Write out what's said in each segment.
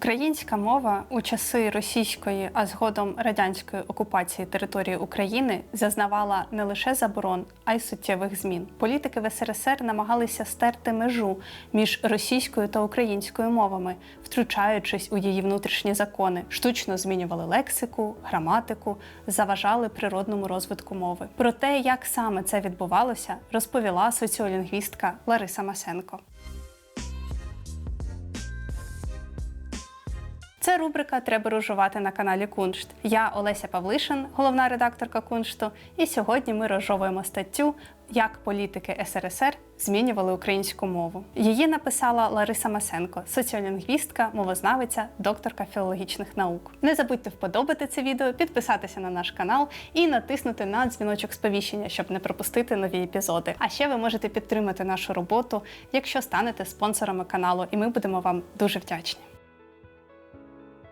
Українська мова у часи російської, а згодом радянської окупації території України зазнавала не лише заборон, а й суттєвих змін. Політики в СРСР намагалися стерти межу між російською та українською мовами, втручаючись у її внутрішні закони, штучно змінювали лексику, граматику, заважали природному розвитку мови. Про те, як саме це відбувалося, розповіла соціолінгвістка Лариса Масенко. Це рубрика Треба розжувати на каналі Куншт. Я Олеся Павлишин, головна редакторка Куншту. І сьогодні ми розжовуємо статтю Як політики СРСР змінювали українську мову. Її написала Лариса Масенко, соціолінгвістка, мовознавиця, докторка філологічних наук. Не забудьте вподобати це відео, підписатися на наш канал і натиснути на дзвіночок сповіщення, щоб не пропустити нові епізоди. А ще ви можете підтримати нашу роботу, якщо станете спонсорами каналу, і ми будемо вам дуже вдячні.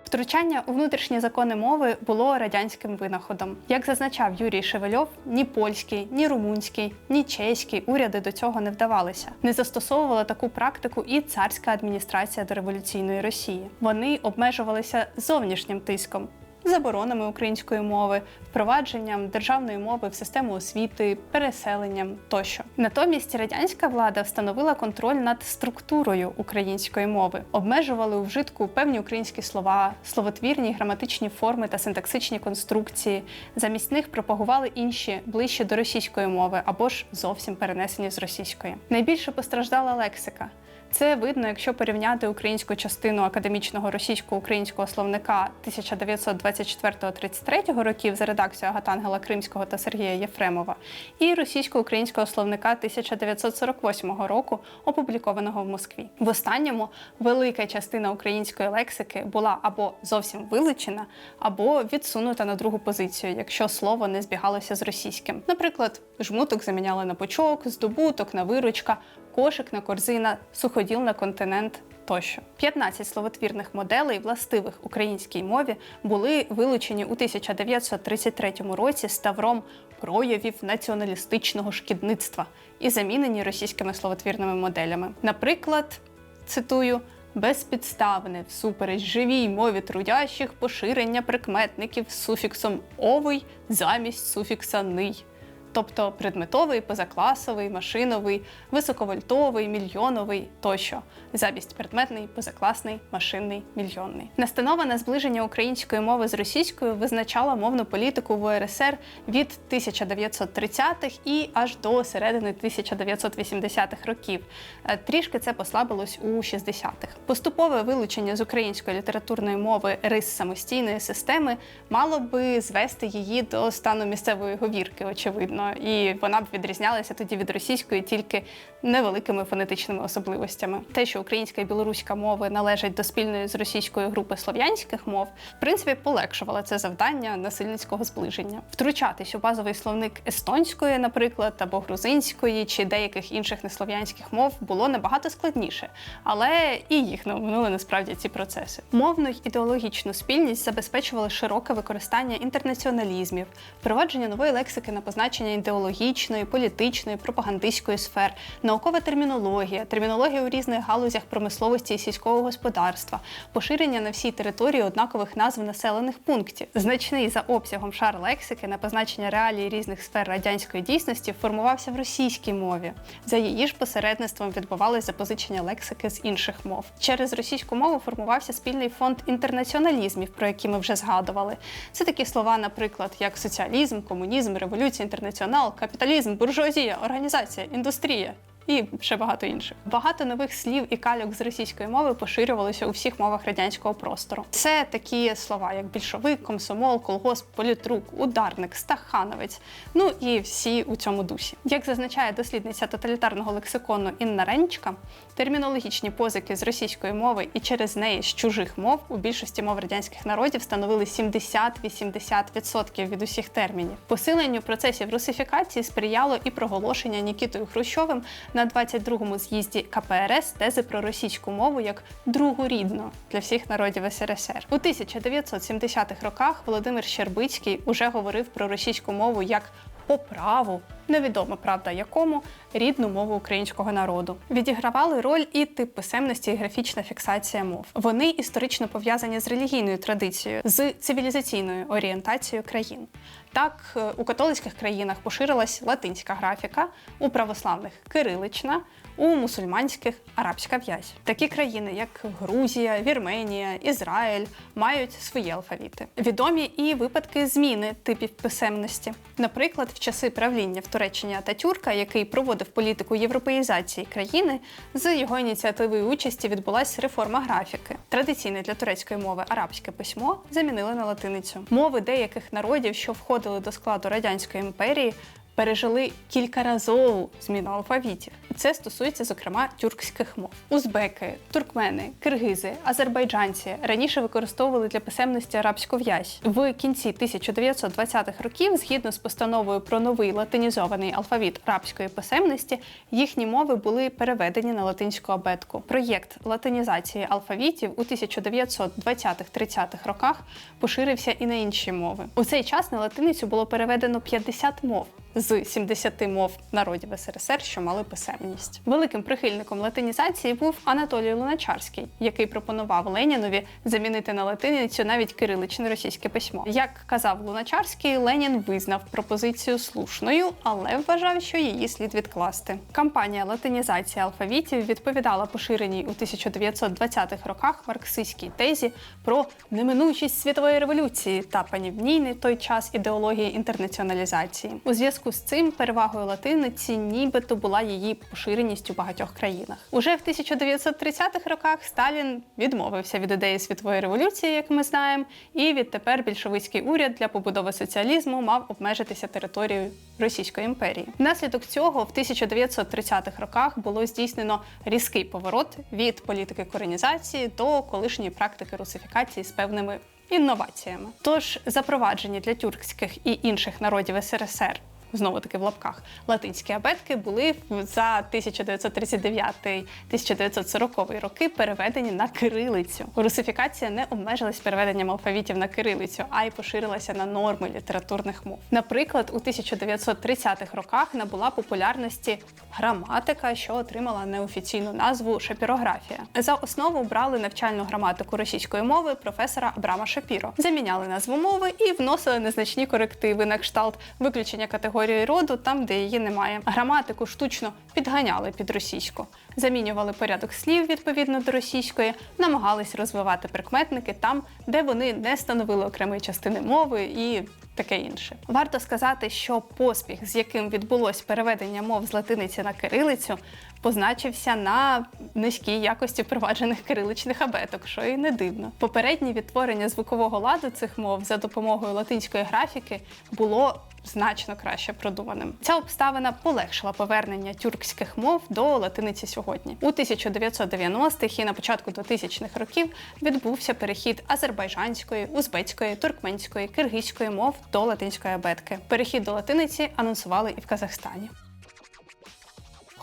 Втручання у внутрішні закони мови було радянським винаходом. Як зазначав Юрій Шевельов, ні польський, ні румунський, ні чеський уряди до цього не вдавалися. Не застосовувала таку практику і царська адміністрація до революційної Росії. Вони обмежувалися зовнішнім тиском. Заборонами української мови, впровадженням державної мови в систему освіти, переселенням тощо. Натомість радянська влада встановила контроль над структурою української мови, обмежували у вжитку певні українські слова, словотвірні, граматичні форми та синтаксичні конструкції. Замість них пропагували інші ближче до російської мови або ж зовсім перенесені з російської. Найбільше постраждала лексика. Це видно, якщо порівняти українську частину академічного російсько-українського словника 1924-33 років за редакцією Агатангела Кримського та Сергія Єфремова, і російсько-українського словника 1948 року, опублікованого в Москві. В останньому велика частина української лексики була або зовсім вилучена, або відсунута на другу позицію, якщо слово не збігалося з російським. Наприклад, жмуток заміняли на почок, здобуток на виручка, кошик на корзина, суходіл на континент. Тощо 15 словотвірних моделей, властивих українській мові, були вилучені у 1933 році ставром проявів націоналістичного шкідництва і замінені російськими словотвірними моделями. Наприклад, цитую. Безпідставне всупереч живій мові трудящих поширення прикметників з суфіксом овий замість суфікса ний тобто предметовий, позакласовий, машиновий, високовольтовий, мільйоновий тощо, замість предметний, позакласний, машинний, мільйонний. Настанова на зближення української мови з російською визначала мовну політику в УРСР від 1930-х і аж до середини 1980-х років. Е, Трішки це послабилось у 60-х. Поступове вилучення з української літературної мови рис самостійної системи мало би звести її до стану місцевої говірки, очевидно, і вона б відрізнялася тоді від російської тільки невеликими фонетичними особливостями. Те, що українська і білоруська мови належать до спільної з російської групи слов'янських мов, в принципі, полегшувало це завдання насильницького зближення. Втручатись у базовий словник естонської, наприклад, або грузинської чи деяких інших неслов'янських мов було набагато складніше, але і їх не оминули насправді ці процеси. Мовну й ідеологічну спільність забезпечували широке використання інтернаціоналізмів, впровадження нової лексики на позначення ідеологічної, політичної, пропагандистської сфер, наукова термінологія, термінологія у різних галузях промисловості і сільського господарства, поширення на всій території однакових назв населених пунктів, значний за обсягом шар лексики на позначення реалій різних сфер радянської дійсності формувався в російській мові. За її ж посередництвом відбувалось запозичення лексики з інших мов. Через російську мову формувався спільний фонд інтернаціоналізмів, про які ми вже згадували. Це такі слова, наприклад, як соціалізм, комунізм, революція, інтернаціонал, капіталізм, буржуазія, організація, індустрія. І ще багато інших. Багато нових слів і кальок з російської мови поширювалися у всіх мовах радянського простору. Це такі слова, як більшовик, комсомол, колгосп, політрук, ударник, стахановець. Ну і всі у цьому дусі. Як зазначає дослідниця тоталітарного лексикону Інна Ренчка, термінологічні позики з російської мови і через неї з чужих мов у більшості мов радянських народів становили 70-80% від усіх термінів. Посиленню процесів русифікації сприяло і проголошення Нікітою Хрущовим на 22-му з'їзді КПРС тези про російську мову як другу рідну для всіх народів СРСР. У 1970-х роках Володимир Щербицький уже говорив про російську мову як по праву невідомо правда якому, рідну мову українського народу. Відігравали роль і тип писемності, і графічна фіксація мов. Вони історично пов'язані з релігійною традицією, з цивілізаційною орієнтацією країн. Так, е, у католицьких країнах поширилась латинська графіка, у православних кирилична, у мусульманських арабська в'язь. Такі країни, як Грузія, Вірменія, Ізраїль, мають свої алфавіти. Відомі і випадки зміни типів писемності. Наприклад, в часи правління в Туреччині Ататюрка, який проводив політику європеїзації країни, з його ініціативи і участі відбулася реформа графіки. Традиційне для турецької мови арабське письмо замінили на латиницю. Мови деяких народів, що входили до складу радянської імперії, пережили кількаразову зміну алфавітів. Це стосується, зокрема, тюркських мов. Узбеки, туркмени, киргизи, азербайджанці раніше використовували для писемності арабську в'язь. В кінці 1920-х років, згідно з постановою про новий латинізований алфавіт арабської писемності, їхні мови були переведені на латинську абетку. Проєкт латинізації алфавітів у 1920-30-х роках поширився і на інші мови. У цей час на латиницю було переведено 50 мов з 70 мов народів СРСР, що мали писемність. Великим прихильником латинізації був Анатолій Луначарський, який пропонував Ленінові замінити на латиницю навіть кириличне російське письмо. Як казав Луначарський, Ленін визнав пропозицію слушною, але вважав, що її слід відкласти. Кампанія латинізації алфавітів відповідала поширеній у 1920-х роках марксистській тезі про неминучість світової революції та панівній той час ідеології інтернаціоналізації. У зв'язку з цим перевагою латиниці нібито була її поширеність у багатьох країнах. Уже в 1930-х роках Сталін відмовився від ідеї світової революції, як ми знаємо, і відтепер більшовицький уряд для побудови соціалізму мав обмежитися територією Російської імперії. Внаслідок цього в 1930-х роках було здійснено різкий поворот від політики коренізації до колишньої практики русифікації з певними інноваціями. Тож запроваджені для тюркських і інших народів СРСР. Знову таки в лапках латинські абетки були за 1939-1940 роки переведені на кирилицю. Русифікація не обмежилась переведенням алфавітів на кирилицю, а й поширилася на норми літературних мов. Наприклад, у 1930-х роках набула популярності граматика, що отримала неофіційну назву шапірографія. За основу брали навчальну граматику російської мови професора Абрама Шапіро, заміняли назву мови і вносили незначні корективи на кшталт виключення категорії роду там, де її немає. Граматику штучно підганяли під російську, замінювали порядок слів відповідно до російської, намагались розвивати прикметники там, де вони не становили окремої частини мови і. Таке інше варто сказати, що поспіх, з яким відбулось переведення мов з латиниці на кирилицю, позначився на низькій якості впроваджених кириличних абеток, що і не дивно. Попереднє відтворення звукового ладу цих мов за допомогою латинської графіки було значно краще продуманим. Ця обставина полегшила повернення тюркських мов до латиниці сьогодні. У 1990-х і на початку 2000-х років відбувся перехід азербайджанської, узбецької, туркменської, киргизької мов до латинської абетки. Перехід до латиниці анонсували і в Казахстані.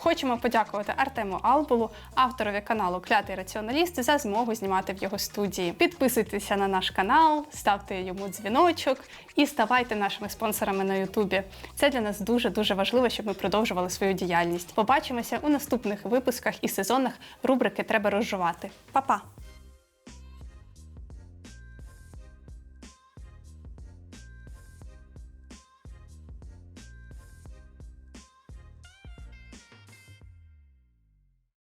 Хочемо подякувати Артему Албулу, авторові каналу Клятий Раціоналіст, за змогу знімати в його студії. Підписуйтеся на наш канал, ставте йому дзвіночок і ставайте нашими спонсорами на Ютубі. Це для нас дуже дуже важливо, щоб ми продовжували свою діяльність. Побачимося у наступних випусках і сезонах рубрики Треба розжувати. Па-па!